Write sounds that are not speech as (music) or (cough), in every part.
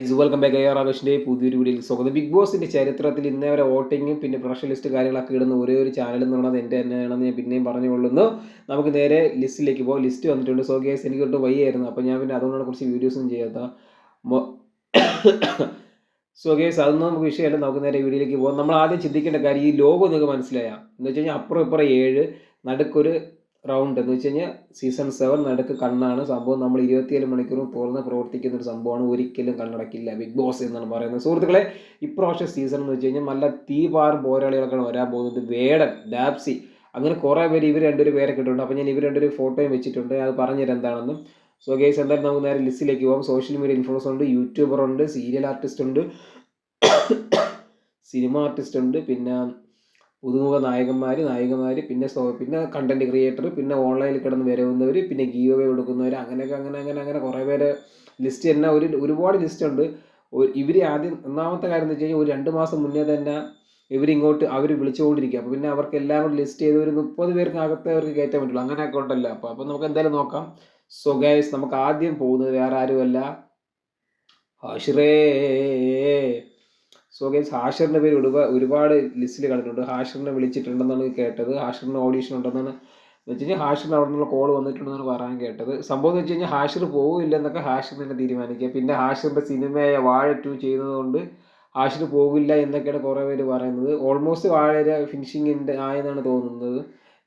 Welcome back അയ്യാർ ആവേശിന്റെ പുതിയൊരു വീഡിയോയിൽ സ്വാഗതം. ബിഗ് ബോസിന്റെ ചരിത്രത്തിൽ ഇന്നേ വരെ വോട്ടിങ്ങും പിന്നെ പ്രഷർ ലിസ്റ്റ് കാര്യങ്ങളൊക്കെ ഇടുന്ന ഒരേ ഒരു ചാനൽ എന്ന് പറയുന്നത് എന്റെ തന്നെയാണെന്ന് ഞാൻ പിന്നെയും പറഞ്ഞുകൊള്ളുന്നു. നമുക്ക് നേരെ ലിസ്റ്റിലേക്ക് പോകാം ലിസ്റ്റ് വന്നിട്ടുണ്ട്. സോ ഗേസ് എനിക്ക് തൊട്ട് വയ്യായിരുന്നു അപ്പോൾ ഞാൻ പിന്നെ അതുകൊണ്ടാണ് കുറച്ച് വീഡിയോസും ചെയ്യാത്ത സോ ഗേസ് അതൊന്നും നമുക്ക് വിഷയമല്ല. നമുക്ക് നേരെ വീഡിയോയിലേക്ക് പോകാം നമ്മൾ ആദ്യം ചിന്തിക്കേണ്ട കാര്യം ഈ ലോഗോ നിങ്ങൾക്ക് മനസ്സിലായാൽ എന്ന് വെച്ച് കഴിഞ്ഞാൽ അപ്പുറം ഇപ്പുറം ഏഴ് നടുക്കൊരു റൗണ്ട് എന്ന് വെച്ച് കഴിഞ്ഞാൽ സീസൺ സെവൻ നടക്ക് കണ്ണാണ്. സംഭവം നമ്മൾ ഇരുപത്തിയേഴ് മണിക്കൂറും തുറന്ന് പ്രവർത്തിക്കുന്ന ഒരു സംഭവമാണ്. ഒരിക്കലും കണ്ണടക്കില്ല ബിഗ് ബോസ് എന്നാണ് പറയുന്നത്. സുഹൃത്തുക്കളെ ഇപ്രാവശ്യം സീസൺ എന്ന് വെച്ച് കഴിഞ്ഞാൽ നല്ല തീപാറും പോരാളികളൊക്കെയാണ് വരാൻ പോകുന്നത്. വേടൻ ഡാപ്സി അങ്ങനെ കുറേ പേര് ഇവർ രണ്ടുപേരും പേരെ കിട്ടുന്നുണ്ട് അപ്പോൾ ഞാൻ ഇവർ രണ്ടുപേരും ഫോട്ടോയും വെച്ചിട്ടുണ്ട്. അത് പറഞ്ഞുതരാം എന്താണെന്നും. സോ ഗേസ് എന്തായാലും നമുക്ക് നേരെ ലിസ്റ്റിലേക്ക് പോകാം സോഷ്യൽ മീഡിയ ഇൻഫ്ലുവൻസ് ഉണ്ട് യൂട്യൂബർ ഉണ്ട് സീരിയൽ ആർട്ടിസ്റ്റ് ഉണ്ട് (coughs) സിനിമ ആർട്ടിസ്റ്റ് ഉണ്ട് പിന്നെ പുതുമുഖ നായകന്മാർ നായികമാർ പിന്നെ സോ പിന്നെ കണ്ടന്റ് ക്രിയേറ്റർ പിന്നെ ഓൺലൈനിൽ കിടന്ന് വരുന്നവർ പിന്നെ ഗീവ് അവേ കൊടുക്കുന്നവർ അങ്ങനെയൊക്കെ അങ്ങനെ അങ്ങനെ അങ്ങനെ കുറേ പേര് ലിസ്റ്റ് തന്നെ. ഒരു ഒരുപാട് ലിസ്റ്റ് ഉണ്ട്. ഇവർ ആദ്യം ഒന്നാമത്തെ കാര്യം എന്ന് വെച്ച് കഴിഞ്ഞാൽ ഒരു രണ്ട് മാസം മുന്നേ തന്നെ ഇവരിങ്ങോട്ട് അവർ വിളിച്ചുകൊണ്ടിരിക്കുക അപ്പോൾ പിന്നെ അവർക്ക് എല്ലാം കൂടി ലിസ്റ്റ് ചെയ്ത് ഒരു മുപ്പത് പേർക്ക് അവർക്ക് കയറ്റാൻ പറ്റുള്ളൂ. അങ്ങനെ ഉണ്ടല്ലോ. അപ്പോൾ അപ്പോൾ നമുക്ക് എന്തായാലും നോക്കാം. സോ ഗൈസ് നമുക്ക് ആദ്യം പോകുന്നത് വേറെ ആരുമല്ല. ഹാഷിറേ. സോ ഗൈസ് ഹാഷറിന്റെ പേര് ഒരുപാട് ഒരുപാട് ലിസ്റ്റിൽ കണ്ടിട്ടുണ്ട്. ഹാഷറിനെ വിളിച്ചിട്ടുണ്ടെന്നാണ് കേട്ടത്. ഹാഷറിന് ഓഡീഷൻ ഉണ്ടെന്നാണ് വെച്ച് കഴിഞ്ഞാൽ ഹാഷറിന് അവിടെ നിന്നുള്ള കോൾ വന്നിട്ടുണ്ടെന്നാണ് പറയാൻ കേട്ടത്. സംഭവം എന്ന് വെച്ച് കഴിഞ്ഞാൽ ഹാഷർ പോകില്ല എന്നൊക്കെ ഹാഷർ തന്നെ തീരുമാനിക്കുക. പിന്നെ ഹാഷറിന്റെ സിനിമയായ വാഴ ടു ചെയ്യുന്നതുകൊണ്ട് ഹാഷർ പോകില്ല എന്നൊക്കെയാണ് കുറേ പേര് പറയുന്നത്. ഓൾമോസ്റ്റ് വാഴയുടെ ഫിനിഷിങ്ങിന്റെ ആയെന്നാണ് തോന്നുന്നത്.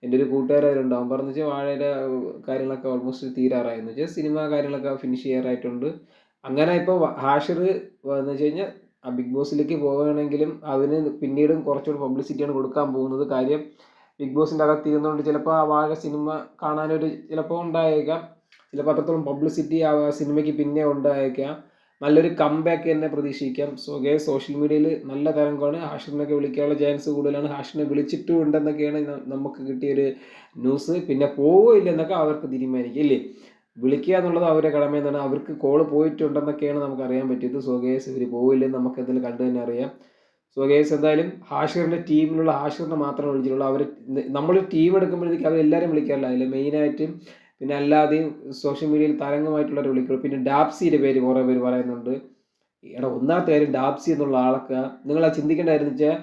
എന്റെ ഒരു കൂട്ടുകാരുണ്ട് അവൻ പറഞ്ഞു വെച്ചാൽ വാഴയുടെ കാര്യങ്ങളൊക്കെ ഓൾമോസ്റ്റ് തീരാറായെന്ന് വെച്ചാൽ സിനിമ കാര്യങ്ങളൊക്കെ ഫിനിഷ് ചെയ്യാറായിട്ടുണ്ട്. അങ്ങനെ ഇപ്പോൾ ഹാഷർ എന്ന് വെച്ച് കഴിഞ്ഞാൽ ആ ബിഗ് ബോസിലേക്ക് പോവുകയാണെങ്കിലും അതിന് പിന്നീടും കുറച്ചുകൂടി പബ്ലിസിറ്റിയാണ് കൊടുക്കാൻ പോകുന്നത്. കാര്യം ബിഗ് ബോസിന്റെ അകത്ത് ഇരുന്നുകൊണ്ട് ചിലപ്പോൾ ആ വാഴ സിനിമ കാണാനൊരു ചിലപ്പോൾ ഉണ്ടായേക്കാം. ചിലപ്പോൾ അത്രത്തോളം പബ്ലിസിറ്റി ആ സിനിമയ്ക്ക് പിന്നെ ഉണ്ടായേക്കാം. നല്ലൊരു കംബാക്ക് തന്നെ പ്രതീക്ഷിക്കാം. സോ ഗേ സോഷ്യൽ മീഡിയയിൽ നല്ല തരംഗമാണ് ഹാഷിറിനൊക്കെ വിളിക്കാനുള്ള ചാൻസ് കൂടുതലാണ്. ഹാഷിറിനെ വിളിച്ചിട്ടും ഉണ്ടെന്നൊക്കെയാണ് നമുക്ക് കിട്ടിയൊരു ന്യൂസ് പിന്നെ പോവില്ല എന്നൊക്കെ അവർക്ക് തീരുമാനിക്കും ഇല്ലേ? വിളിക്കുക എന്നുള്ളത് അവരുടെ കടമ എന്നാണ് അവർക്ക് കോൾ പോയിട്ടുണ്ടെന്നൊക്കെയാണ് നമുക്ക് അറിയാൻ പറ്റിയത് സോ ഇവർ പോവില്ലെന്ന് നമുക്ക് എന്തെങ്കിലും കണ്ടു തന്നെ അറിയാം. സോ എന്തായാലും ഹാഷിറിന്റെ ടീമിലുള്ള ഹാഷിറിനെ മാത്രമേ വിളിച്ചിട്ടുള്ളൂ. അവർ നമ്മൾ ടീം എടുക്കുമ്പോഴത്തേക്ക് അവർ എല്ലാവരും വിളിക്കാറില്ല. അതിൽ മെയിനായിട്ട് പിന്നെ അല്ലാതെയും സോഷ്യൽ മീഡിയയിൽ തരംഗമായിട്ടുള്ളവർ വിളിക്കുള്ളൂ. പിന്നെ ഡാപ്സിയുടെ പേര് കുറേ പേര് പറയുന്നുണ്ട്. എടാ ഒന്നാമത്തെ കാര്യം ഡാപ്സി എന്നുള്ള ആളൊക്കെ നിങ്ങൾ ആ ചിന്തിക്കേണ്ടായിരുന്നു വെച്ചാൽ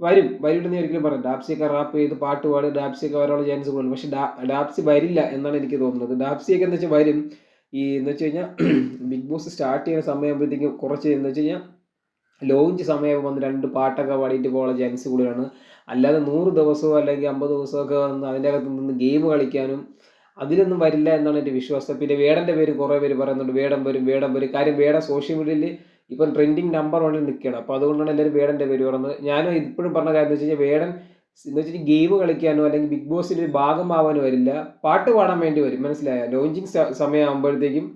വരും. വരില്ലെന്ന് ഒരിക്കലും പറയാം ഡാപ്സിയൊക്കെ റാപ്പ് ചെയ്ത് പാട്ട് പാടി ഡാപ്സിയൊക്കെ വരാനുള്ള ചാൻസ് കൂടുതൽ. പക്ഷെ ഡാപ്സി വരില്ല എന്നാണ് എനിക്ക് തോന്നുന്നത്. ഡാപ്സിയൊക്കെ എന്ന് വെച്ചാൽ വരും. ഈ എന്ന് വെച്ച് കഴിഞ്ഞാൽ (clears throat) ബിഗ് ബോസ് സ്റ്റാർട്ട് ചെയ്യുന്ന സമയമാകുമ്പോഴത്തേക്കും കുറച്ച് എന്ന് വെച്ച് കഴിഞ്ഞാൽ ലോഞ്ച് സമയം വന്ന് രണ്ട് പാട്ടൊക്കെ പാടിയിട്ട് പോകാനുള്ള ചാൻസ് കൂടുതലാണ്. അല്ലാതെ നൂറ് ദിവസമോ അല്ലെങ്കിൽ അമ്പത് ദിവസമൊക്കെ വന്ന് അതിന്റെ അകത്ത് നിന്ന് ഗെയിം കളിക്കാനും അതിലൊന്നും വരില്ല എന്നാണ് എന്റെ വിശ്വാസം. പിന്നെ വേടന്റെ പേര് കുറേ പേര് പറയുന്നുണ്ട്. വേടം വരും വേടം വരും. കാര്യം വേടം സോഷ്യൽ മീഡിയയിൽ ഇപ്പം ട്രെൻഡിങ് നമ്പർ വണ്ണിൽ നിൽക്കുകയാണ്. അപ്പോൾ അതുകൊണ്ടാണ് എല്ലാവരും വേടന്റെ പേര് പറഞ്ഞത് ഞാനും ഇപ്പോഴും പറഞ്ഞ കാര്യം എന്ന് വെച്ച് കഴിഞ്ഞാൽ വേടൻ എന്ന് വെച്ചാൽ ഗെയിം കളിക്കാനോ അല്ലെങ്കിൽ ബിഗ് ബോസിന്റെ ഒരു ഭാഗമാവാനോ വരില്ല. പാട്ട് പാടാൻ വേണ്ടി വരും. മനസ്സിലായ? ലോഞ്ചിങ് സമയമാകുമ്പോഴത്തേക്കും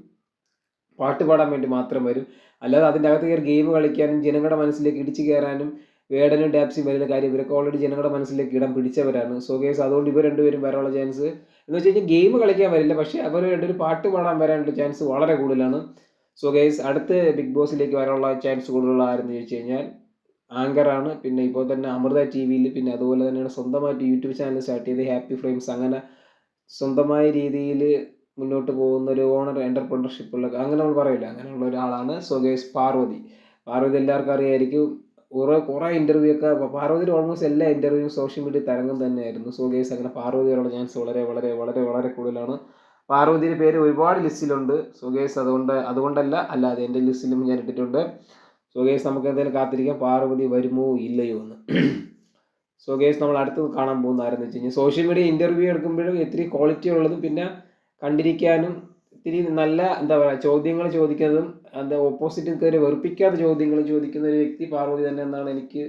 പാട്ട് പാടാൻ വേണ്ടി മാത്രം വരും. അല്ലാതെ അതിന്റെ അകത്ത് കയറി ഗെയിം കളിക്കാനും ജനങ്ങളുടെ മനസ്സിലേക്ക് ഇടിച്ചു കയറാനും വേടനും ഡാപ്സിയും വരുന്ന കാര്യം ഇവരൊക്കെ ഓൾറെഡി ജനങ്ങളുടെ മനസ്സിലേക്ക് ഇടം പിടിച്ചവരാണ്. സോ കേസ് അതുകൊണ്ട് ഇവർ രണ്ടുപേരും വരാനുള്ള ചാൻസ് എന്ന് വെച്ച് കഴിഞ്ഞാൽ ഗെയിം കളിക്കാൻ വരില്ല. പക്ഷേ അവർ രണ്ടുപേരും പാട്ട് പാടാൻ വരാനുള്ള ചാൻസ് വളരെ കൂടുതലാണ്. സോ ഗൈസ് അടുത്ത് ബിഗ് ബോസിലേക്ക് വരാനുള്ള ചാൻസ് കൂടുതലുള്ള ആരെന്ന് ചോദിച്ചു കഴിഞ്ഞാൽ ആങ്കറാണ് പിന്നെ ഇപ്പോൾ തന്നെ അമൃത ടി വിയിൽ പിന്നെ അതുപോലെ തന്നെയാണ് സ്വന്തമായിട്ട് യൂട്യൂബ് ചാനൽ സ്റ്റാർട്ട് ചെയ്ത് ഹാപ്പി ഫ്രെയിംസ് അങ്ങനെ സ്വന്തമായ രീതിയിൽ മുന്നോട്ട് പോകുന്ന ഒരു ഓണർ എന്റർപ്രണർഷിപ്പുള്ള അങ്ങനെ നമ്മൾ പറയില്ല? അങ്ങനെയുള്ള ഒരാളാണ്. So guys Parvathi. പാർവതി എല്ലാവർക്കും അറിയായിരിക്കും. കുറേ കുറേ ഇന്റർവ്യൂ ഒക്കെ പാർവതിയുടെ ഓൾമോസ്റ്റ് എല്ലാ ഇന്റർവ്യൂവും സോഷ്യൽ മീഡിയ തരംഗം തന്നെയായിരുന്നു. സോ ഗൈസ് അങ്ങനെ പാർവതിയോടുള്ള ചാൻസ് വളരെ വളരെ വളരെ വളരെ കൂടുതലാണ്. പാർവതിയുടെ പേര് ഒരുപാട് ലിസ്റ്റിലുണ്ട്. സോ ഗേസ് അതുകൊണ്ട് അതുകൊണ്ടല്ല അല്ലാതെ എന്റെ ലിസ്റ്റിലും ഞാൻ ഇട്ടിട്ടുണ്ട്. സോ ഗേസ് നമുക്ക് എന്തായാലും കാത്തിരിക്കാം. പാർവതി വരുമോ ഇല്ലയോ എന്ന്. സോ ഗേസ് നമ്മൾ അടുത്ത് കാണാൻ പോകുന്ന ആരെന്ന് വെച്ച് കഴിഞ്ഞാൽ. സോഷ്യൽ മീഡിയ ഇന്റർവ്യൂ എടുക്കുമ്പോഴും ഇത്തിരി ക്വാളിറ്റി ഉള്ളതും പിന്നെ കണ്ടിരിക്കാനും ഇത്തിരി നല്ല എന്താ പറയുക ചോദ്യങ്ങൾ ചോദിക്കുന്നതും എന്താ ഓപ്പോസിറ്റ് കയറി വെറുപ്പിക്കാത്ത ചോദ്യങ്ങൾ ചോദിക്കുന്ന ഒരു വ്യക്തി പാർവതി തന്നെ എന്നാണ് എനിക്ക്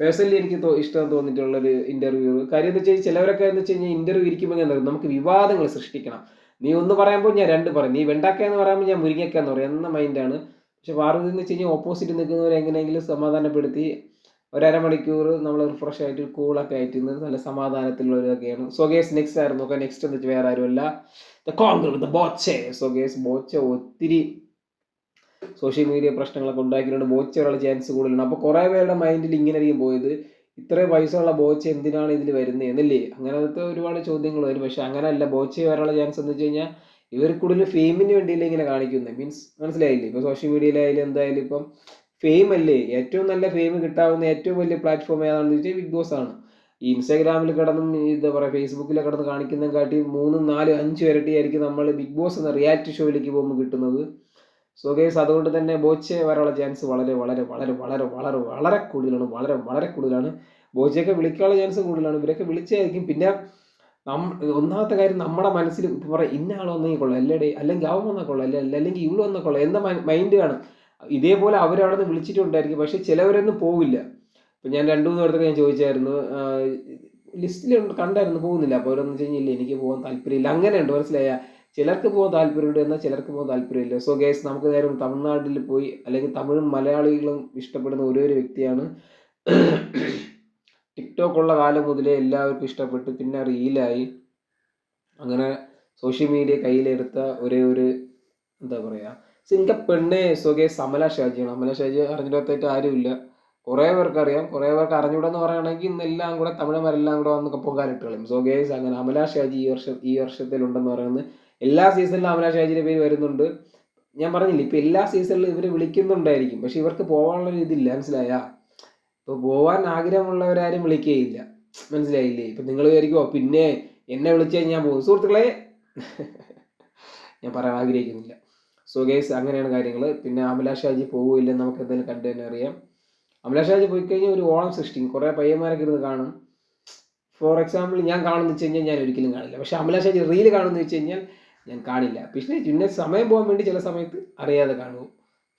പേഴ്സണലി എനിക്ക് ഇഷ്ടം തോന്നിയിട്ടുള്ള ഒരു ഇന്റർവ്യൂ കാര്യം എന്ന് വെച്ചാൽ ചിലവരൊക്കെ എന്ന് വെച്ച് കഴിഞ്ഞാൽ ഇന്റർവ്യൂ ഇരിക്കുമ്പോൾ ഞാൻ നമുക്ക് വിവാദങ്ങൾ സൃഷ്ടിക്കണം. നീ ഒന്ന് പറയുമ്പോൾ ഞാൻ രണ്ട് പറയും. നീ വെണ്ടാക്ക എന്ന് പറയുമ്പോൾ ഞാൻ മുരിങ്ങക്ക എന്ന് പറയും. എന്ന മൈൻഡാണ് പക്ഷെ പാർവതി എന്ന് വെച്ച് കഴിഞ്ഞാൽ ഓപ്പോസിറ്റ് നിൽക്കുന്നവരെ എങ്ങനെയെങ്കിലും സമാധാനപ്പെടുത്തി ഒരമണിക്കൂർ നമ്മൾ റിഫ്രഷ് ആയിട്ട് കൂളൊക്കെ ആയിട്ട് നല്ല സമാധാനത്തിലുള്ളവരൊക്കെയാണ്. സോ ഗേസ് നെക്സ്റ്റ് ആയിരുന്നു. നോക്കാം നെക്സ്റ്റ് എന്ന് വെച്ചാൽ വേറെ ആരുമല്ല. The Congress the Boche so guys Boche ഒത്തിരി സോഷ്യൽ മീഡിയ പ്രശ്നങ്ങളൊക്കെ ഉണ്ടാക്കിയിട്ടുണ്ട്. ബോച്ച് വരാനുള്ള ചാൻസ് കൂടുതലാണ്. അപ്പോൾ കുറേ പേരുടെ മൈൻഡിൽ ഇങ്ങനെയായിരിക്കും പോയത്. ഇത്രയും പൈസയുള്ള ബോച്ച എന്തിനാണ് ഇതിൽ വരുന്നത് എന്നല്ലേ? അങ്ങനത്തെ ഒരുപാട് ചോദ്യങ്ങൾ വരും. പക്ഷെ അങ്ങനെയല്ല ബോച്ച വരാനുള്ള ചാൻസ് എന്ന് വെച്ച് കഴിഞ്ഞാൽ ഇവർ കൂടുതൽ ഫെയിമിന് വേണ്ടിയില്ല ഇങ്ങനെ കാണിക്കുന്നത് മീൻസ് മനസ്സിലായില്ലേ? ഇപ്പോൾ സോഷ്യൽ മീഡിയയിലായാലും എന്തായാലും ഇപ്പം ഫെയിം അല്ലേ? ഏറ്റവും നല്ല ഫെയിം കിട്ടാവുന്ന ഏറ്റവും വലിയ പ്ലാറ്റ്ഫോം ഏതാണെന്ന് വെച്ചാൽ ബിഗ് ബോസ് ആണ്. ഈ ഇൻസ്റ്റാഗ്രാമിൽ കിടന്നും എന്താ പറയുക ഫേസ്ബുക്കിൽ കിടന്ന് കാണിക്കുന്നതും കാട്ടി മൂന്നും നാലും അഞ്ച് ഇരട്ടിയായിരിക്കും നമ്മൾ ബിഗ് ബോസ് എന്ന റിയാലിറ്റി ഷോയിലേക്ക് പോകുമ്പോൾ കിട്ടുന്നത്. സോ ഗേസ് അതുകൊണ്ട് തന്നെ ബോച്ചെ വരാനുള്ള ചാൻസ് വളരെ വളരെ വളരെ വളരെ വളരെ വളരെ കൂടുതലാണ് വളരെ വളരെ കൂടുതലാണ്. ബോച്ചയൊക്കെ വിളിക്കാനുള്ള ചാൻസ് കൂടുതലാണ്. ഇവരൊക്കെ വിളിച്ചായിരിക്കും. പിന്നെ നം ഒന്നാമത്തെ കാര്യം നമ്മുടെ മനസ്സിൽ ഇപ്പോൾ പറയാം ഇന്ന ആൾ വന്നെങ്കിൽ കൊള്ളാം. അല്ലേ അല്ലെങ്കിൽ അവൻ വന്നാൽ കൊള്ളാം. അല്ലെ അല്ലെങ്കിൽ ഇവൾ വന്നാൽ കൊള്ളാം. എന്ന മൈൻഡ് കാണും. ഇതേപോലെ അവരവിടെ നിന്ന് വിളിച്ചിട്ടുണ്ടായിരിക്കും. പക്ഷേ ചിലവരൊന്നും പോവില്ല. ഇപ്പം ഞാൻ രണ്ടു മൂന്ന് പേർക്ക് ഞാൻ ചോദിച്ചായിരുന്നു. ലിസ്റ്റിൽ കണ്ടായിരുന്നു പോകുന്നില്ല. അപ്പോൾ അവരൊന്നും വെച്ച് എനിക്ക് പോകാൻ താല്പര്യമില്ല. അങ്ങനെയുണ്ട്. മനസ്സിലായ? ചിലർക്ക് പോകാൻ താല്പര്യമുണ്ട് എന്നാൽ ചിലർക്ക് പോകാൻ താല്പര്യമില്ല. സോ ഗേസ് നമുക്ക് നേരം തമിഴ്നാട്ടിൽ പോയി അല്ലെങ്കിൽ തമിഴും മലയാളികളും ഇഷ്ടപ്പെടുന്ന ഒരേ ഒരു വ്യക്തിയാണ്. ടിക്ടോക്ക് ഉള്ള കാലം മുതലേ എല്ലാവർക്കും ഇഷ്ടപ്പെട്ടു പിന്നെ റീലായി. അങ്ങനെ സോഷ്യൽ മീഡിയ കയ്യിലെടുത്ത ഒരേ ഒരു എന്താ പറയുക സിംഗ പെണ്ണെ സ്വകേ അമല ഷാജിയാണ്. അമല ഷാജി അറിഞ്ഞിടത്തായിട്ട് ആരുമില്ല. കുറേ പേർക്ക് അറിയാം കുറേ പേർക്ക് അറിഞ്ഞൂടെന്ന് പറയുകയാണെങ്കിൽ ഇന്നെല്ലാം കൂടെ തമിഴന്മാരെല്ലാം കൂടെ വന്ന് പൊങ്കാലിട്ട് കളയും. സോ ഗേസ് അങ്ങനെ അമല ഷാജി ഈ വർഷം ഈ വർഷത്തിലുണ്ടെന്ന് പറയുന്നത് എല്ലാ സീസണിലും അവിനാശ് ഷാജിയുടെ പേര് വരുന്നുണ്ട്. ഞാൻ പറഞ്ഞില്ല ഇപ്പം എല്ലാ സീസണിലും ഇവർ വിളിക്കുന്നുണ്ടായിരിക്കും. പക്ഷെ ഇവർക്ക് പോകാനുള്ള ഒരു ഇതില്ല മനസ്സിലായ? ഇപ്പോൾ പോകാൻ ആഗ്രഹമുള്ളവരാരും വിളിക്കുകയില്ല മനസ്സിലായില്ലേ? ഇപ്പം നിങ്ങൾ വിചാരിക്കുമോ പിന്നെ എന്നെ വിളിച്ചാൽ ഞാൻ പോകും. സുഹൃത്തുക്കളെ ഞാൻ പറയാൻ ആഗ്രഹിക്കുന്നില്ല. സോ ഗേസ് അങ്ങനെയാണ് കാര്യങ്ങൾ പിന്നെ അമല ഷാജി പോകില്ലെന്ന് നമുക്ക് എന്തായാലും കണ്ടു തന്നെ അറിയാം. അമല ഷാജി പോയി കഴിഞ്ഞാൽ ഒരു ഓണം സൃഷ്ടിക്കും കുറേ പയ്യന്മാരൊക്കെ ഇരുന്ന് കാണും. ഫോർ എക്സാമ്പിൾ ഞാൻ കാണുമെന്ന് വെച്ച് കഴിഞ്ഞാൽ ഞാൻ ഒരിക്കലും കാണില്ല. പക്ഷെ അമല ഷാജി റീൽ കാണുമെന്ന് വെച്ച് കഴിഞ്ഞാൽ ഞാൻ കാണില്ല. പക്ഷേ പിന്നെ സമയം പോകാൻ വേണ്ടി ചില സമയത്ത് അറിയാതെ കാണും.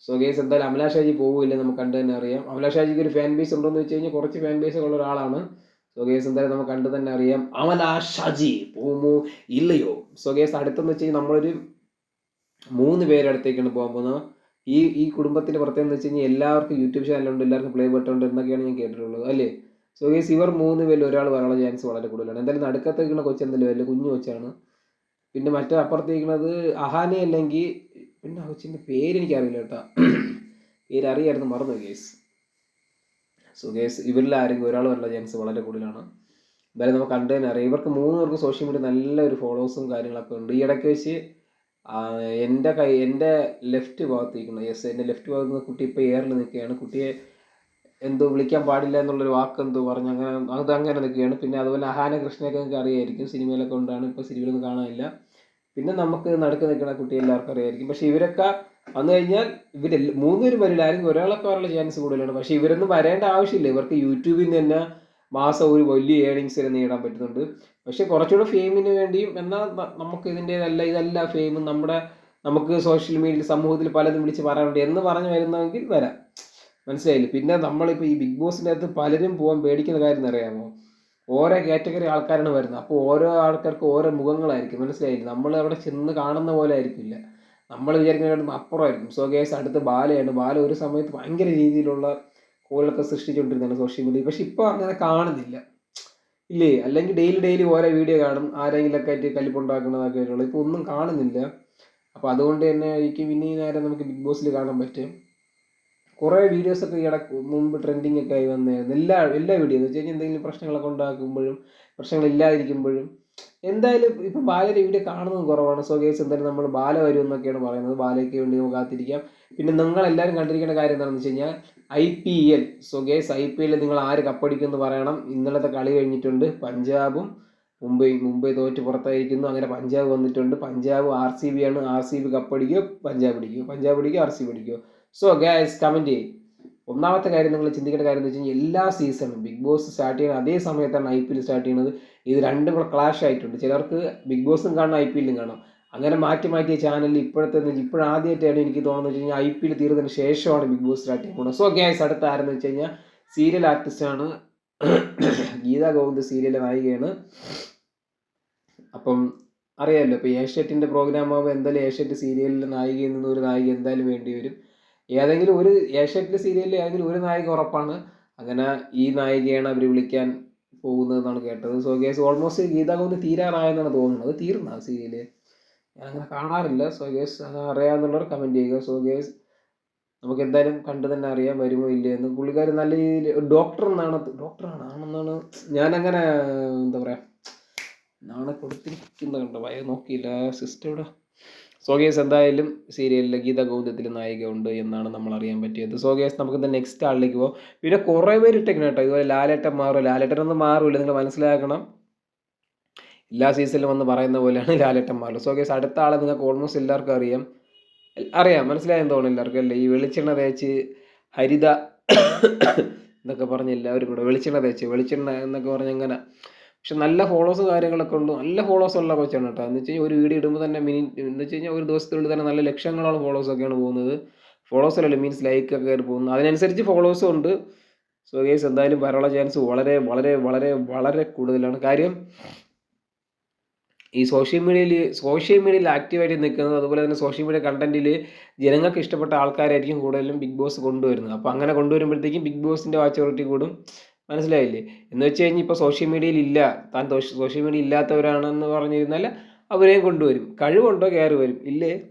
സോ ഗേസ് എന്തായാലും അമലാ ഷാജി പോകില്ല നമുക്ക് കണ്ടു തന്നെ അറിയാം. അമലാ ഷാജിക്ക് ഒരു ഫാൻ ബേസ് ഉണ്ടോ എന്ന് വെച്ച് കഴിഞ്ഞാൽ കുറച്ച് ഫാൻ ബേസ് ഉള്ള ഒരാളാണ്. സോ ഗേസ് എന്തായാലും നമുക്ക് കണ്ടു തന്നെ അറിയാം. അമലാ ഷാജി പോകുമോ ഇല്ലയോ? സോ ഗേസ് അടുത്തെന്ന് വെച്ച് കഴിഞ്ഞാൽ നമ്മളൊരു മൂന്ന് പേരടുത്തേക്കാണ് പോകാൻ പോകുന്നത്. ഈ ഈ കുടുംബത്തിന്റെ പ്രത്യേകത എന്ന് വെച്ച് കഴിഞ്ഞാൽ എല്ലാവർക്കും യൂട്യൂബ് ചാനലുണ്ട് എല്ലാവർക്കും പ്ലേ ബട്ടൺ ഉണ്ട് എന്നൊക്കെയാണ് ഞാൻ കേട്ടിട്ടുള്ളത് അല്ലേ? സോ ഗേസ് ഇവർ മൂന്ന് പേരിൽ ഒരാൾ വരാനുള്ള ചാൻസ് വളരെ കൂടുതലാണ്. എന്തായാലും നടുക്കത്തേക്കുള്ള കൊച്ചെന്തല്ലോ അല്ലേ? കുഞ്ഞു കൊച്ചാണ്. പിന്നെ മറ്റേ അപ്പുറത്തേക്കുന്നത് അഹാനെ അല്ലെങ്കിൽ പിന്നെ കൊച്ചിന്റെ പേര് എനിക്കറിയില്ല കേട്ടോ. പേര് അറിയായിരുന്നു മറന്നു കേസ് സോ കേസ് ഇവരിൽ ആരെങ്കിലും ഒരാൾ വരാനുള്ള ചാൻസ് വളരെ കൂടുതലാണ്. എന്തായാലും നമുക്ക് കണ്ടു തന്നെ അറിയാം. ഇവർക്ക് മൂന്ന് പേർക്ക് സോഷ്യൽ മീഡിയ നല്ലൊരു ഫോളോവേഴ്സും കാര്യങ്ങളൊക്കെ ഉണ്ട്. ഈ ഇടയ്ക്ക് വെച്ച് എന്റെ കൈ എന്റെ ലെഫ്റ്റ് ഭാഗത്ത് യെസ് എന്റെ ലെഫ്റ്റ് ഭാഗത്ത് കുട്ടി ഇപ്പോൾ എയറിൽ നിൽക്കുകയാണ്. കുട്ടിയെ എന്തോ വിളിക്കാൻ പാടില്ല എന്നുള്ളൊരു വാക്ക് എന്തോ പറഞ്ഞു അങ്ങനെ അത് അങ്ങനെ നിൽക്കുകയാണ്. പിന്നെ അതുപോലെ അഹാന കൃഷ്ണയൊക്കെ നിങ്ങൾക്ക് അറിയായിരിക്കും. സിനിമയിലൊക്കെ ഉണ്ടാണ് ഇപ്പോൾ സിനിമയിലൊന്നും കാണാനില്ല. പിന്നെ നമുക്ക് നടുക്ക് നിൽക്കുന്ന കുട്ടി എല്ലാവർക്കും അറിയായിരിക്കും. പക്ഷേ ഇവരൊക്കെ വന്നു കഴിഞ്ഞാൽ ഇവർ മൂന്നുപേരും വരില്ല. ആരെങ്കിലും ഒരാളൊക്കെ വരാനുള്ള ചാൻസ് കൂടുതലാണ്. പക്ഷേ ഇവരൊന്നും വരേണ്ട ആവശ്യമില്ല. ഇവർക്ക് യൂട്യൂബിൽ നിന്ന് തന്നെ മാസം ഒരു വലിയ ഏണിങ്സ് തന്നെ നേടാൻ പറ്റുന്നുണ്ട്. പക്ഷേ കുറച്ചുകൂടെ ഫെയിമിന് വേണ്ടിയും എന്നാൽ നമുക്ക് ഇതിന്റെതല്ല ഇതല്ല ഫെയിം നമ്മുടെ നമുക്ക് സോഷ്യൽ മീഡിയയിൽ സമൂഹത്തിൽ പലതും വിളിച്ച് പറയാനുണ്ട് എന്ന് പറഞ്ഞു വരുന്നെങ്കിൽ വരാം. മനസ്സിലായില്ലേ? പിന്നെ നമ്മളിപ്പോൾ ഈ ബിഗ് ബോസിന്റെ അകത്ത് പലരും പോകാൻ പേടിക്കുന്ന കാര്യം അറിയാമോ? ഓരോ കാറ്റഗറി ആൾക്കാരാണ് വരുന്നത്. അപ്പോൾ ഓരോ ആൾക്കാർക്ക് ഓരോ മുഖങ്ങളായിരിക്കും. മനസ്സിലായില്ലേ? നമ്മൾ അവിടെ ചെന്ന് കാണുന്ന പോലെ ആയിരിക്കില്ല. നമ്മൾ വിചാരിക്കുന്ന അപ്പുറമായിരിക്കും. സോ കേസ് അടുത്ത് ബാലയാണ് ബാല ഒരു സമയത്ത് ഭയങ്കര രീതിയിലുള്ള കോളൊക്കെ സൃഷ്ടിച്ചുകൊണ്ടിരുന്നതാണ് സോഷ്യൽ മീഡിയ പക്ഷെ ഇപ്പോൾ അങ്ങനെ കാണുന്നില്ല. ഇല്ലേ? അല്ലെങ്കിൽ ഡെയിലി ഡെയിലി ഓരോ വീഡിയോ കാണും. ആരെങ്കിലൊക്കെ ആയിട്ട് കല്ലിപ്പുണ്ടാക്കുന്നതൊക്കെ ആയിട്ടുള്ളൂ. ഇപ്പോൾ ഒന്നും കാണുന്നില്ല. അപ്പോൾ അതുകൊണ്ട് തന്നെ ആയിരിക്കും ഇനി നേരം നമുക്ക് ബിഗ് ബോസിൽ കാണാൻ പറ്റും കുറേ വീഡിയോസൊക്കെ ഇടയ്ക്ക് മുമ്പ് ട്രെൻഡിങ് ഒക്കെ ആയി വന്നായിരുന്നു. എല്ലാ എല്ലാ വീഡിയോ എന്ന് വെച്ച് കഴിഞ്ഞാൽ എന്തെങ്കിലും പ്രശ്നങ്ങളൊക്കെ ഉണ്ടാക്കുമ്പോഴും പ്രശ്നങ്ങളില്ലാതിരിക്കുമ്പോഴും. എന്തായാലും ഇപ്പം ബാലയുടെ വീഡിയോ കാണുന്നത് കുറവാണ്. സോ കേസ് എന്തായാലും നമ്മൾ ബാല വരും എന്നൊക്കെയാണ് പറയുന്നത്. ബാലയ്ക്ക് വേണ്ടി നമുക്ക് കാത്തിരിക്കാം. പിന്നെ നിങ്ങൾ എല്ലാവരും കണ്ടിരിക്കേണ്ട കാര്യം എന്താണെന്ന് വെച്ച് കഴിഞ്ഞാൽ I P L. So guys I P എല്ലിൽ നിങ്ങൾ ആര് കപ്പടിക്കുമെന്ന് പറയണം. ഇന്നലത്തെ കളി കഴിഞ്ഞിട്ടുണ്ട്. പഞ്ചാബും മുംബൈ മുംബൈ തോറ്റ് പുറത്തായിരിക്കുന്നു. അങ്ങനെ പഞ്ചാബ് വന്നിട്ടുണ്ട്. പഞ്ചാബ് ആർ സി ബി ആണ്. ആർ സി ബി പഞ്ചാബ് അടിക്കുമോ പഞ്ചാബ് അടിക്കോ R C B so guys comment ചെയ്യും ഒന്നാമത്തെ കാര്യം നിങ്ങൾ ചിന്തിക്കേണ്ട കാര്യം എന്ന് വെച്ച് കഴിഞ്ഞാൽ എല്ലാ സീസണും ബിഗ് ബോസ് സ്റ്റാർട്ട് ചെയ്യുന്ന അതേ സമയത്താണ് ഐ പി എൽ സ്റ്റാർട്ട് ചെയ്യുന്നത്. ഇത് രണ്ടും കൂടെ ക്ലാഷ് ആയിട്ടുണ്ട്. ചിലർക്ക് ബിഗ് ബോസും കാണും ഐ പി എല്ലും കാണാം അങ്ങനെ മാറ്റി മാറ്റിയ ചാനലിൽ ഇപ്പോഴത്തെ ഇപ്പോഴാദ്യമായിട്ടാണ് എനിക്ക് തോന്നുന്നത് വെച്ച് കഴിഞ്ഞാൽ ഐ പി എൽ തീർന്നതിന് ശേഷമാണ് ബിഗ് ബോസ് സ്റ്റാർട്ട് ചെയ്യുന്നത്. സോ ഗ്യാസ് അടുത്ത ആരെന്ന് വെച്ച് കഴിഞ്ഞാൽ സീരിയൽ ആർട്ടിസ്റ്റാണ് ഗീത ഗോവിന്ദ് സീരിയലിലെ നായികയാണ് അപ്പം അറിയാമല്ലോ ഇപ്പോൾ ഏഷ്യാറ്റിന്റെ പ്രോഗ്രാം ആകുമ്പോൾ എന്തായാലും ഏഷ്യാറ്റ് സീരിയലിലെ നായികയിൽ നിന്ന് നായിക എന്തായാലും വേണ്ടി വരും. ഏതെങ്കിലും ഒരു ഏഷ്യാറ്റിലെ സീരിയലിൽ ഏതെങ്കിലും ഒരു നായിക ഉറപ്പാണ്. അങ്ങനെ ഈ നായികയാണ് അവർ വിളിക്കാൻ പോകുന്നതെന്നാണ് കേട്ടത്. So guys almost Geetha Govind തീരാറായെന്നാണ് തോന്നുന്നത്. തീർന്ന സീരിയൽ ഞാൻ അങ്ങനെ കാണാറില്ല. സോ ഗേസ് അത് അറിയാമെന്നുള്ളവർ കമന്റ് ചെയ്യുക. സോ ഗേസ് നമുക്ക് എന്തായാലും കണ്ടു തന്നെ അറിയാൻ വരുമോ ഇല്ലേ എന്ന്. പുള്ളിക്കാർ നല്ല രീതിയിൽ ഡോക്ടർ എന്നാണ്. ഡോക്ടറാണ് ആണെന്നാണ്. ഞാനങ്ങനെ എന്താ പറയുക നാളെ കൊടുത്തിരിക്കുന്നത് കണ്ടോ? വയ നോക്കിയില്ല. സിസ്റ്റം ഇവിടെ സോ ഗേസ് എന്തായാലും സീരിയലിൽ ഗീത ഗൗതത്തിൽ നായിക ഉണ്ട് എന്നാണ് നമ്മൾ അറിയാൻ പറ്റിയത്. സോ ഗേസ് നമുക്ക് നെക്സ്റ്റ് ആളിലേക്ക് പോകാം പിന്നെ കുറേ പേര് ഇട്ടേക്കണം കേട്ടോ. ഇതുപോലെ ലാലേട്ടൻ മാറും ലാലേട്ടനൊന്നും മാറില്ല? നിങ്ങൾ മനസ്സിലാക്കണം. എല്ലാ സീസണിലും വന്ന് പറയുന്ന പോലെയാണ് ലാലേട്ടൻ മാറും സോ ഗേസ് അടുത്ത ആളെ നിങ്ങൾക്ക് ഓൾമോസ്റ്റ് എല്ലാവർക്കും അറിയാം. അറിയാം. മനസ്സിലായെന്ന് തോന്നുന്നു എല്ലാവർക്കും അല്ലേ? ഈ വെളിച്ചെണ്ണ തേച്ച് ഹരിത (coughs) എന്നൊക്കെ പറഞ്ഞ് എല്ലാവരും കൂടെ വെളിച്ചെണ്ണ തേച്ച് വെളിച്ചെണ്ണ എന്നൊക്കെ പറഞ്ഞ് അങ്ങനെ പക്ഷെ നല്ല ഫോളോസ് കാര്യങ്ങളൊക്കെ ഉണ്ട്. നല്ല ഫോളോസ് ഉള്ള കൊച്ചാണ് കേട്ടോ. എന്ന് വെച്ച് കഴിഞ്ഞാൽ ഒരു വീഡിയോ ഇടുമ്പോൾ തന്നെ മിനി എന്ന് വെച്ച് കഴിഞ്ഞാൽ ഒരു ദിവസത്തിനുള്ളിൽ തന്നെ നല്ല ലക്ഷങ്ങളോളം ഫോളോസ് ഒക്കെയാണ് പോകുന്നത്. ഫോളോസ് അല്ലല്ലോ മീൻസ് ലൈക്ക് ഒക്കെ കയറി പോകുന്നത്. അതിനനുസരിച്ച് ഫോളോസും ഉണ്ട്. സോ ഗേസ് എന്തായാലും വരാനുള്ള ചാൻസ് വളരെ വളരെ വളരെ വളരെ കൂടുതലാണ്. കാര്യം ഈ സോഷ്യൽ മീഡിയയിൽ സോഷ്യൽ മീഡിയയിൽ ആക്റ്റീവായിട്ട് നിൽക്കുന്നത് അതുപോലെ തന്നെ സോഷ്യൽ മീഡിയ കണ്ടന്റിൽ ജനങ്ങൾക്ക് ഇഷ്ടപ്പെട്ട ആൾക്കാരായിരിക്കും കൂടുതലും ബിഗ് ബോസ് കൊണ്ടുവരുന്നത്. അപ്പോൾ അങ്ങനെ കൊണ്ടുവരുമ്പോഴത്തേക്കും ബിഗ് ബോസിന്റെ വാച്ചോറിറ്റി കൂടും. മനസ്സിലായില്ലേ? എന്ന് വെച്ച് കഴിഞ്ഞാൽ ഇപ്പോൾ സോഷ്യൽ മീഡിയയിൽ ഇല്ല. താൻ സോഷ്യൽ മീഡിയ ഇല്ലാത്തവരാണെന്ന് പറഞ്ഞിരുന്നാൽ അവരെയും കൊണ്ടുവരും. കഴിവുണ്ടോ? കയറി വരും. ഇല്ലേ?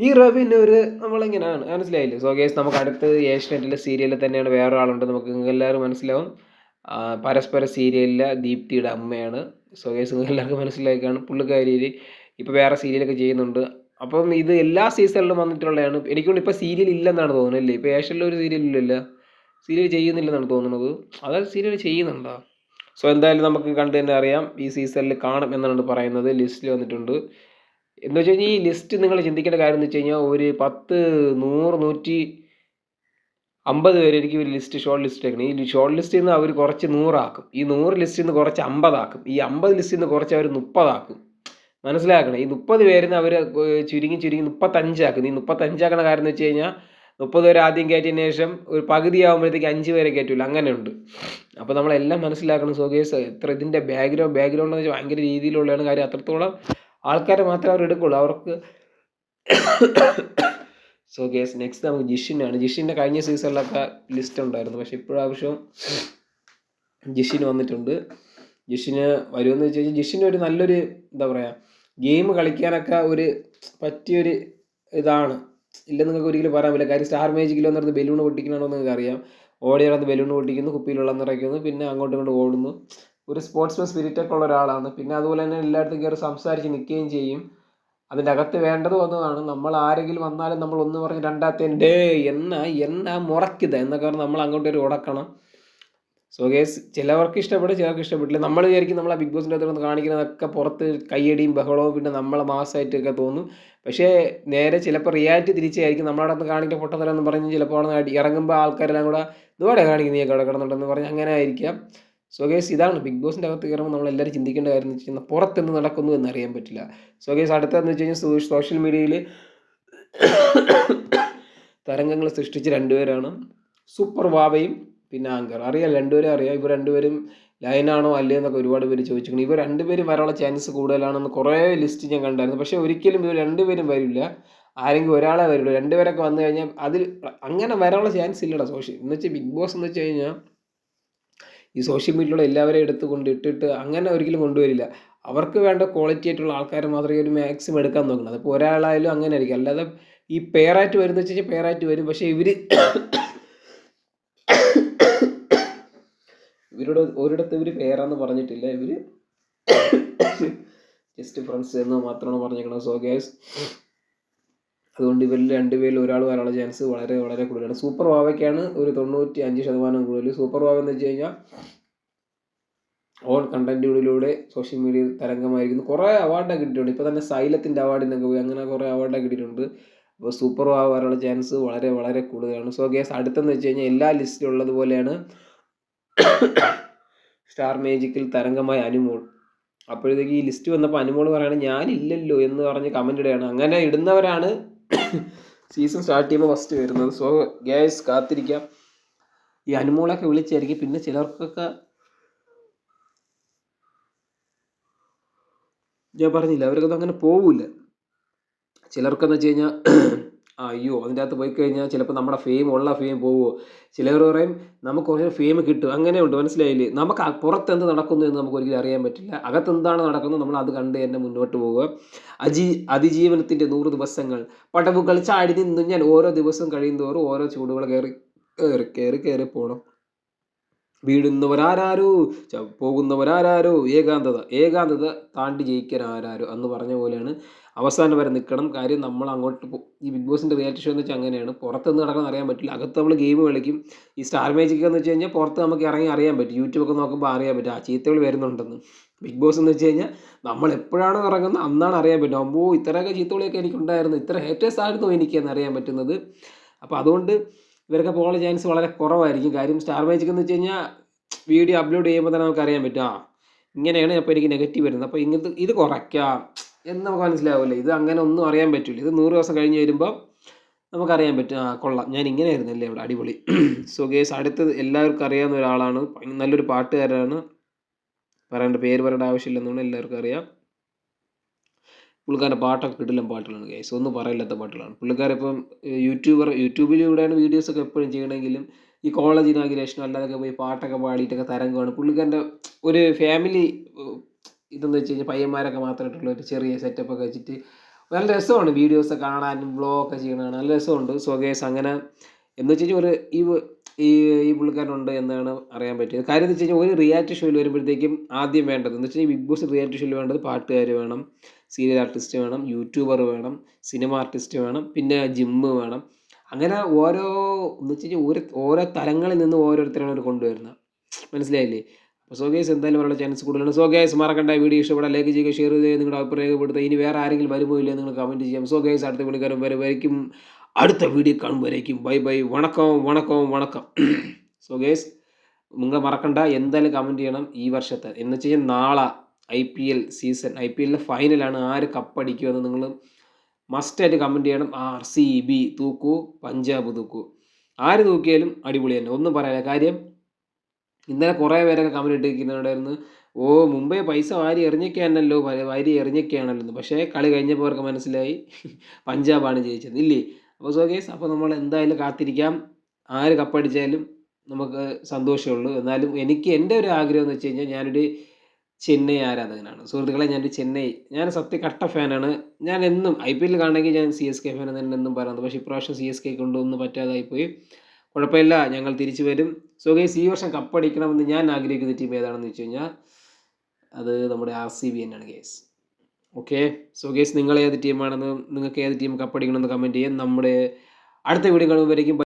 ഈ റവിന് ഒരു നമ്മളിങ്ങനെയാണ് മനസ്സിലായില്ലേ? സോ ഗേസ് നമുക്ക് അടുത്ത് ഏഷ്യനെറ്റിലെ സീരിയലിൽ തന്നെയാണ് വേറെ ആളുണ്ട് നമുക്ക് എല്ലാവരും മനസ്സിലാവും. പരസ്പര സീരിയലിലെ ദീപ്തിയുടെ അമ്മയാണ്. സോ ഗേസ് എല്ലാവർക്കും മനസ്സിലാക്കിയാണ് പുള്ളിക്കാരി ഇപ്പോൾ വേറെ സീരിയലൊക്കെ ചെയ്യുന്നുണ്ട്. അപ്പം ഇത് എല്ലാ സീസണിലും വന്നിട്ടുള്ളതാണ്. എനിക്കൊണ്ട് ഇപ്പോൾ സീരിയൽ ഇല്ലെന്നാണ് തോന്നുന്നത് അല്ലേ? ഇപ്പോൾ സീരിയൽ ഒരു സീരിയൽ ചെയ്യുന്നില്ലെന്നാണ് തോന്നുന്നത്. അതായത് സീരിയൽ ചെയ്യുന്നുണ്ടോ? സോ എന്തായാലും നമുക്ക് കണ്ടു തന്നെ അറിയാം. ഈ സീസണിൽ കാണും എന്നാണ് പറയുന്നത്. ലിസ്റ്റിൽ വന്നിട്ടുണ്ട്. എന്ന് വെച്ച് കഴിഞ്ഞാൽ ഈ ലിസ്റ്റ് നിങ്ങൾ ചിന്തിക്കേണ്ട കാര്യം എന്ന് വെച്ച് കഴിഞ്ഞാൽ ഒരു പത്ത് നൂറ് നൂറ്റി അമ്പത് പേരായിരിക്കും ഒരു ലിസ്റ്റ് ഷോർട്ട് ലിസ്റ്റ് ആക്കണം ഈ ഷോർട്ട് ലിസ്റ്റിൽ നിന്ന് അവർ കുറച്ച് നൂറാക്കും. ഈ നൂറ് ലിസ്റ്റിൽ നിന്ന് കുറച്ച് അമ്പതാക്കും. ഈ അമ്പത് ലിസ്റ്റിൽ നിന്ന് കുറച്ച് അവർ മുപ്പതാക്കും. മനസ്സിലാക്കണം? ഈ മുപ്പത് പേരിൽ നിന്ന് അവർ ചുരുങ്ങി ചുരുങ്ങി മുപ്പത്തഞ്ചാക്കും. ഈ മുപ്പത്തഞ്ചാക്കണ കാര്യം എന്ന് വെച്ച് കഴിഞ്ഞാൽ മുപ്പത് പേര് ആദ്യം കയറ്റിയതിന് ശേഷം ഒരു പകുതി ആകുമ്പോഴത്തേക്ക് അഞ്ച് പേരെ കയറ്റില്ല അങ്ങനെയുണ്ട്. അപ്പോൾ നമ്മളെല്ലാം മനസ്സിലാക്കണം. സോകേസ് എത്ര ഇതിന്റെ ബാക്ക്ഗ്രൗണ്ട് ബാക്ക്ഗ്രൗണ്ട് എന്ന് വെച്ചാൽ ഭയങ്കര രീതിയിലുള്ളതാണ് കാര്യം. അത്രത്തോളം ആൾക്കാരെ മാത്രമേ അവർ എടുക്കുള്ളൂ. അവർക്ക് സോ ഗേസ് നെക്സ്റ്റ് നമുക്ക് ജിഷിനാണ്. ജിഷിന്റെ കഴിഞ്ഞ സീസണിലൊക്കെ ലിസ്റ്റ് ഉണ്ടായിരുന്നു. പക്ഷേ ഇപ്പോഴാവശ്യം ജിഷിന് വന്നിട്ടുണ്ട്. ജിഷിന് വരുമെന്ന് വെച്ച് കഴിഞ്ഞാൽ ജിഷിന് ഒരു നല്ലൊരു എന്താ പറയുക ഗെയിം കളിക്കാനൊക്കെ ഒരു പറ്റിയൊരു ഇതാണ്. ഇല്ലെന്ന് നിങ്ങൾക്ക് ഒരിക്കലും പറയാൻ പറ്റില്ല. കാര്യം സ്റ്റാർ മേജിക്കിൽ വന്നിരുന്ന് ബലൂൺ പൊട്ടിക്കണമെന്ന് നിങ്ങൾക്ക് അറിയാം. ഓടി നടന്ന് ബലൂൺ പൊട്ടിക്കുന്നു കുപ്പിയിലുള്ള നിറയ്ക്കുന്നു പിന്നെ അങ്ങോട്ടും ഇങ്ങോട്ടും ഓടുന്നു. ഒരു സ്പോർട്സ്മാൻ സ്പിരിറ്റ് ഒക്കെ ഉള്ള ഒരാളാണ്. പിന്നെ അതുപോലെ തന്നെ എല്ലായിടത്തും കയറി സംസാരിച്ച് നിൽക്കുകയും ചെയ്യും. അതിന്റെ അകത്ത് വേണ്ടത് ഒന്നതാണ് നമ്മൾ ആരെങ്കിലും വന്നാലും നമ്മൾ ഒന്ന് പറഞ്ഞ് രണ്ടാമത്തെ ഡേ എന്നാ എന്നാ മുറക്കിത എന്നൊക്കെ പറഞ്ഞ് നമ്മൾ അങ്ങോട്ട് ഒരു ഉടക്കണം. സോ ഗേസ് ചിലവർക്ക് ഇഷ്ടപ്പെടും ചിലർക്ക് ഇഷ്ടപ്പെട്ടില്ല. നമ്മൾ വിചാരിക്കും നമ്മൾ ആ ബിഗ് ബോസിന്റെ അകത്ത് കാണിക്കുന്നതൊക്കെ പുറത്ത് കയ്യടിയും ബഹളവും പിന്നെ നമ്മളെ മാസമായിട്ടൊക്കെ തോന്നും. പക്ഷേ നേരെ ചിലപ്പോൾ റിയാലിറ്റി തിരിച്ചായിരിക്കും. നമ്മളവിടെ നിന്ന് കാണിക്കുന്ന പൊട്ടത്തരം എന്ന് പറഞ്ഞ് ചിലപ്പോൾ അവിടെ നിന്ന് ഇറങ്ങുമ്പോൾ ആൾക്കാരെല്ലാം കൂടെ ഇതുപോലെ കാണിക്കുന്ന നീ അവിടെ കിടന്നുണ്ടെന്ന് പറഞ്ഞ് അങ്ങനെ ആയിരിക്കാം. സോ ഗേസ് ഇതാണ് ബിഗ് ബോസിന്റെ അകത്ത് കയറുമ്പോൾ നമ്മൾ എല്ലാവരും ചിന്തിക്കേണ്ട കാര്യം എന്ന് വെച്ച് കഴിഞ്ഞാൽ പുറത്തെന്ന് നടക്കുന്നു എന്ന് അറിയാൻ പറ്റില്ല. സോ ഗേസ് അടുത്തതെന്ന് വെച്ച് കഴിഞ്ഞാൽ സോഷ്യൽ മീഡിയയിൽ തരംഗങ്ങൾ സൃഷ്ടിച്ച രണ്ടുപേരാണ്. സൂപ്പർ വാവയും പിന്നെ ആങ്കർ അറിയാം രണ്ടുപേരും അറിയാം. ഇവർ രണ്ടുപേരും ലൈനാണോ അല്ലേ എന്നൊക്കെ ഒരുപാട് പേര് ചോദിച്ചിട്ടുണ്ട് ഇവർ രണ്ടുപേരും വരാനുള്ള ചാൻസ് കൂടുതലാണെന്ന് കുറേ ലിസ്റ്റ് ഞാൻ കണ്ടായിരുന്നു. പക്ഷേ ഒരിക്കലും ഇവർ രണ്ടുപേരും വരില്ല. ആരെങ്കിലും ഒരാളെ വരുള്ളൂ. രണ്ടുപേരൊക്കെ വന്നു കഴിഞ്ഞാൽ അതിൽ അങ്ങനെ വരാനുള്ള ചാൻസ് ഇല്ലടാ സോഷ്യൽ എന്ന് വെച്ചാൽ ബിഗ് ബോസ് എന്ന് വെച്ച് കഴിഞ്ഞാൽ ഈ സോഷ്യൽ മീഡിയയിലുള്ള എല്ലാവരെയും എടുത്ത് കൊണ്ട് ഇട്ടിട്ട് അങ്ങനെ ഒരിക്കലും കൊണ്ടുവരില്ല. അവർക്ക് വേണ്ട ക്വാളിറ്റി ആയിട്ടുള്ള ആൾക്കാരെ മാത്രമേ ഒരു മാക്സിമം എടുക്കാൻ നോക്കുന്നത് അതിപ്പോൾ ഒരാളായാലും അങ്ങനെ ആയിരിക്കും. അല്ലാതെ ഈ പേറായിട്ട് വരുന്ന വെച്ച് കഴിഞ്ഞാൽ പേറായിട്ട് വരും. പക്ഷേ ഇവർ ഇവരോട് ഒരിടത്ത് ഇവർ പേരാന്ന് പറഞ്ഞിട്ടില്ല. ഇവർ ജസ്റ്റ് ഫ്രണ്ട്സ് എന്ന് മാത്രമാണ് പറഞ്ഞേക്കണത് സോ ഗ്യാസ് അതുകൊണ്ട് ഇവരിൽ രണ്ടുപേരിൽ ഒരാൾ വരാനുള്ള ചാൻസ് വളരെ വളരെ കൂടുതലാണ്. സൂപ്പർ വാവയ്ക്കാണ് ഒരു തൊണ്ണൂറ്റി അഞ്ച് ശതമാനം കൂടുതൽ. സൂപ്പർ വാവ എന്ന് വെച്ച് കഴിഞ്ഞാൽ ഓൺ കണ്ടന്റുകളിലൂടെ സോഷ്യൽ മീഡിയ തരംഗമായിരിക്കുന്നു. കുറേ അവാർഡൊക്കെ കിട്ടിയിട്ടുണ്ട്. ഇപ്പോൾ തന്നെ സൈലത്തിന്റെ അവാർഡിനൊക്കെ പോയി. അങ്ങനെ കുറേ അവാർഡൊക്കെ കിട്ടിയിട്ടുണ്ട്. അപ്പോൾ സൂപ്പർ വാവ വരാനുള്ള ചാൻസ് വളരെ വളരെ കൂടുതലാണ്. സോ ഗ്യാസ് അടുത്തെന്ന് വെച്ച് കഴിഞ്ഞാൽ എല്ലാ ലിസ്റ്റിലും ഉള്ളതുപോലെയാണ് സ്റ്റാർ മേജിക്കിൽ തരംഗമായ അനുമോൾ. അപ്പോഴത്തേക്ക് ഈ ലിസ്റ്റ് വന്നപ്പോൾ അനുമോൾ പറയുകയാണ് ഞാനില്ലല്ലോ എന്ന് പറഞ്ഞ് കമന്റ് ഇടുകയാണ്. അങ്ങനെ ഇടുന്നവരാണ് സീസൺ സ്റ്റാർട്ട് ചെയ്യുമ്പോൾ ഫസ്റ്റ് വരുന്നത്. സോ ഗ്യാസ് കാത്തിരിക്കാം. ഈ അനുമോളൊക്കെ വിളിച്ചായിരിക്കും. പിന്നെ ചിലർക്കൊക്കെ ഞാൻ പറഞ്ഞില്ല അവർക്കൊന്നും അങ്ങനെ പോവില്ല ചിലർക്കെന്ന് വെച്ച് കഴിഞ്ഞാൽ അയ്യോ അതിന്റെ അകത്ത് പോയി കഴിഞ്ഞാൽ ചിലപ്പോൾ നമ്മുടെ ഫെയിം ഉള്ള ഫെയിം പോവുമോ ചിലർ പറയും നമുക്ക് കുറച്ച് ഫെയിം കിട്ടും. അങ്ങനെയുണ്ട് മനസ്സിലായില്ലേ? നമുക്ക് പുറത്ത് എന്ത് നടക്കുന്നു എന്ന് നമുക്ക് ഒരിക്കലും അറിയാൻ പറ്റില്ല. അകത്ത് എന്താണ് നടക്കുന്നത്? നമ്മൾ അത് കണ്ട് തന്നെ മുന്നോട്ട് പോവുക. അജി അതിജീവനത്തിന്റെ നൂറ് ദിവസങ്ങൾ. പടവുകൾ ചാടി നിന്നു ഞാൻ ഓരോ ദിവസം കഴിയുന്നതോറും ഓരോ ചൂടുകൾ കയറി കയറി കയറി കയറി പോകണം വീഴുന്നവരാരാരോ ച- പോകുന്നവരാരാരോ? ഏകാന്തത ഏകാന്തത താണ്ടി ജയിക്കാൻ ആരാരോ? എന്ന് പറഞ്ഞ പോലെയാണ്. അവസാനം വരെ നിൽക്കണം കാര്യം നമ്മൾ അങ്ങോട്ട് ഈ ബിഗ് ബോസിന്റെ റിയാലിറ്റി ഷോ എന്ന് വെച്ചാൽ അങ്ങനെയാണ്. പുറത്തുനിന്ന് നടക്കുന്ന അറിയാൻ പറ്റില്ല. അകത്ത് നമ്മൾ ഗെയിം കളിക്കും. ഈ സ്റ്റാർ മാജിക് എന്ന് വെച്ച് കഴിഞ്ഞാൽ പുറത്ത് നമുക്ക് ഇറങ്ങി അറിയാൻ പറ്റും. യൂട്യൂബൊക്കെ നോക്കുമ്പോൾ അറിയാൻ പറ്റും. ആ ചീത്തകൾ വരുന്നുണ്ടെന്ന്. ബിഗ് ബോസ് എന്ന് വെച്ച് കഴിഞ്ഞാൽ നമ്മൾ എപ്പോഴാണ് ഇറങ്ങുന്നത് അന്നാണ് അറിയാൻ പറ്റും. അമ്പോ ഇത്രയൊക്കെ ചീത്തകളൊക്കെ എനിക്കുണ്ടായിരുന്നു. ഇത്ര ഹേറ്റേഴ്സ് ആയിരുന്നു എനിക്ക് എന്ന് അറിയാൻ പറ്റുന്നത്. അപ്പോൾ അതുകൊണ്ട് ഇവരൊക്കെ പോകാനുള്ള ചാൻസ് വളരെ കുറവായിരിക്കും. കാര്യം സ്റ്റാർ മാജിക് എന്ന് വെച്ച് കഴിഞ്ഞാൽ വീഡിയോ അപ്ലോഡ് ചെയ്യുമ്പോൾ തന്നെ നമുക്ക് അറിയാൻ പറ്റും. ആ ഇങ്ങനെയാണ് അപ്പോൾ എനിക്ക് നെഗറ്റീവ് വരുന്നത്. അപ്പോൾ ഇങ്ങനത്തെ ഇത് കുറയ്ക്കാം എന്ന് നമുക്ക് മനസ്സിലാവില്ല? ഇത് അങ്ങനെ ഒന്നും അറിയാൻ പറ്റില്ല ഇത് നൂറ് ദിവസം കഴിഞ്ഞ് വരുമ്പോൾ നമുക്കറിയാൻ പറ്റും. ആ കൊള്ളാം. ഞാൻ ഇങ്ങനെ ആയിരുന്നല്ലേ ഇവിടെ? അടിപൊളി. (clears throat) സോ ഗേസ് അടുത്തത് എല്ലാവർക്കും അറിയാവുന്ന ഒരാളാണ്. നല്ലൊരു പാട്ടുകാരനാണ്. പറയേണ്ട പേര് പറയേണ്ട ആവശ്യമില്ലെന്നാണ് എല്ലാവർക്കും അറിയാം. പുള്ളിക്കാരന്റെ പാട്ടൊക്കെ കിട്ടില്ല പാട്ടുകളാണ് ഗൈസ് ഒന്നും പറയില്ലാത്ത പാട്ടുകളാണ്. ഏഹ്, യൂട്യൂബർ യൂട്യൂബിലൂടെയാണ് വീഡിയോസൊക്കെ എപ്പോഴും ചെയ്യണമെങ്കിലും ഈ കോളേജ് ഇനാഗുറേഷനും അല്ലാതൊക്കെ പോയി പാട്ടൊക്കെ പാടിയിട്ടൊക്കെ തരംഗമാണ്. പുള്ളിക്കാരന്റെ ഒരു ഫാമിലി ഇതെന്ന് വെച്ച് കഴിഞ്ഞാൽ പയ്യന്മാരൊക്കെ മാത്രമായിട്ടുള്ള ഒരു ചെറിയ സെറ്റപ്പ് ഒക്കെ വെച്ചിട്ട് നല്ല രസമാണ് വീഡിയോസ് കാണാനും വ്ളോഗൊക്കെ ചെയ്യണതാണ്. നല്ല രസമുണ്ട്. സോ ഗേസ് അങ്ങനെ എന്ന് വെച്ച് ഒരു ഈ ഈ ഈ പുള്ളിക്കാരനുണ്ട് എന്നാണ് അറിയാൻ പറ്റിയത്. കാര്യം എന്ന് വെച്ച് കഴിഞ്ഞാൽ ഒരു റിയാലിറ്റി ഷോയിൽ വരുമ്പോഴത്തേക്കും ആദ്യം വേണ്ടത് എന്ന് വെച്ച് കഴിഞ്ഞാൽ ബിഗ് ബോസ് റിയാലിറ്റി ഷോയിൽ വേണ്ടത് പാട്ടുകാർ വേണം. സീരിയൽ ആർട്ടിസ്റ്റ് വേണം യൂട്യൂബർ വേണം സിനിമ ആർട്ടിസ്റ്റ് വേണം പിന്നെ ജിമ്മ് വേണം. അങ്ങനെ ഓരോ എന്ന് വെച്ച് ഓരോ ഓരോ തലങ്ങളിൽ നിന്ന് ഓരോരുത്തരാണ് അവർ കൊണ്ടുവരുന്നത്. മനസ്സിലായില്ലേ? അപ്പോൾ സോ ഗേസ് എന്തായാലും പറയാനുള്ള ചാൻസ് കൂടുതലാണ്. സോ ഗേസ് മറക്കണ്ട വീഡിയോ ഇഷ്ടപ്പെടാൻ ലൈക്ക് ചെയ്യുക ഷെയർ ചെയ്യുക നിങ്ങളുടെ അഭിപ്രായം രേഖപ്പെടുത്തുക. ഇനി വേറെ ആരെങ്കിലും വരുമോ ഇല്ല നിങ്ങൾ കമന്റ് ചെയ്യാം. സോ ഗേസ് അടുത്ത വരെ വരവരയ്ക്കും അടുത്ത വീഡിയോ കാണുമ്പോഴേക്കും ബൈ ബൈ. വണക്കം വണക്കം വണക്കം. (clears throat) സോ ഗേസ് നിങ്ങൾ മറക്കണ്ട. എന്തായാലും കമന്റ് ചെയ്യണം ഈ വർഷത്തെ. എന്ന് വെച്ച് കഴിഞ്ഞാൽ നാളെ I P L season I P എല്ലിന്റെ ഫൈനലാണ് ആര് കപ്പടിക്കുമെന്ന് നിങ്ങൾ മസ്റ്റായിട്ട് കമന്റ് ചെയ്യണം. ആർ സി ബി തൂക്കൂ പഞ്ചാബ് തൂക്കൂ. ആര് തൂക്കിയാലും അടിപൊളി തന്നെ. ഒന്നും പറയാനില്ല. കാര്യം ഇന്നലെ കുറേ പേരൊക്കെ കമന്റ് ഇട്ടിരിക്കുന്നുണ്ടായിരുന്നു. ഓ മുംബൈ പൈസ വാരി എറിഞ്ഞൊക്കെയാണല്ലോ വാരി എറിഞ്ഞൊക്കെയാണല്ലോ. പക്ഷേ കളി കഴിഞ്ഞപ്പോൾ അവർക്ക് മനസ്സിലായി. പഞ്ചാബാണ് ജയിച്ചത്. ഇല്ലേ? അപ്പോൾ സോ കേസ് അപ്പോൾ നമ്മൾ എന്തായാലും കാത്തിരിക്കാം. ആര് കപ്പടിച്ചാലും നമുക്ക് സന്തോഷമുള്ളൂ. എന്നാലും എനിക്ക് എന്റെ ഒരു ആഗ്രഹം എന്ന് വെച്ച് കഴിഞ്ഞാൽ ഞാനൊരു ചെന്നൈ ആരാധകനാണ്? സുഹൃത്തുക്കളെ ഞാനൊരു ചെന്നൈ ഞാൻ സത്യ കട്ട ഫാനാണ്. ഞാൻ എന്നും ഐ പി എല്ലിൽ കാണണമെങ്കിൽ ഞാൻ സി എസ് കെ ഫാൻ തന്നെ എന്നും പറയുന്നത് പക്ഷേ ഇപ്രാവശ്യം സി എസ് കെ കൊണ്ടൊന്നും പറ്റാതായിപ്പോയി. കുഴപ്പമില്ല ഞങ്ങൾ തിരിച്ചു വരും. സോ ഗൈസ് ഈ വർഷം കപ്പടിക്കണമെന്ന് ഞാൻ ആഗ്രഹിക്കുന്ന ടീം ഏതാണെന്ന് വെച്ച് കഴിഞ്ഞാൽ അത് നമ്മുടെ ആർ സി ബി തന്നെയാണ് ഗേസ് ഓക്കെ സോ ഗൈസ് നിങ്ങൾ ഏത് ടീമാണെന്ന് നിങ്ങൾക്ക് ഏത് ടീം കപ്പടിക്കണമെന്ന് കമന്റ് ചെയ്യാം. നമ്മുടെ അടുത്ത വീഡിയോ കാണുമ്പോഴേക്കും